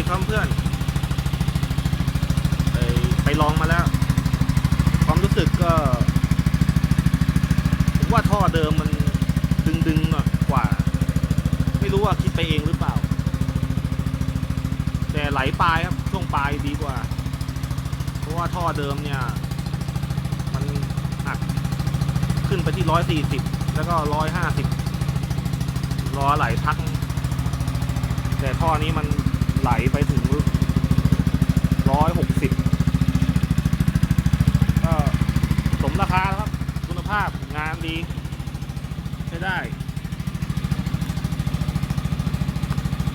ดีครับเพื่อนไปไปลองมาแล้ว ความรู้สึกก็ ผมว่าท่อเดิมมันดึงดึงๆหน่อยกว่า ไม่รู้ว่าคิดไปเองหรือเปล่า แต่ไหลปลายครับช่วงปลายดีกว่า เพราะว่าท่อเดิมเนี่ย มันหักขึ้นไปที่ร้อยสี่สิบแล้วก็ร้อยห้าสิบรอไหลพัก แต่ท่อนี้มัน ลไปถึงร้อยหกสิบก็สมราคาครับ คุณภาพงานดีใช้ได้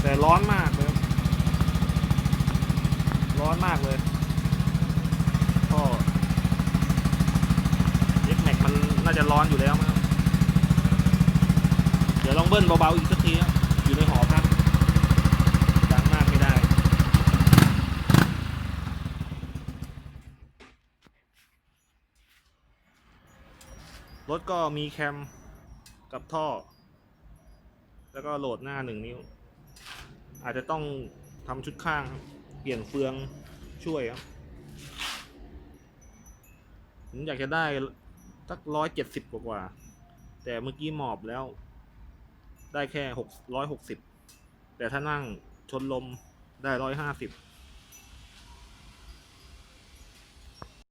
แต่ร้อนมากเลย ร้อนมากเลยก็เอ็กแม็กมันน่าจะร้อนอยู่แล้วมั้งเดี๋ยวลองเบิ้ลเบาๆอีกสักทีครับอยู่ในหอพักดังมากไม่ได้ รถก็มีแคมกับท่อ แล้วก็โหลดหน้าหนึ่งนิ้ว อาจจะต้องทำชุดข้าง เปลี่ยนเฟืองช่วยครับ ผมอยากจะได้สักร้อยเจ็ดสิบกว่า แต่เมื่อกี้หมอบแล้ว ได้แค่หกร้อยหกสิบแต่ถ้านั่งชนลมได้ร้อยห้าสิบ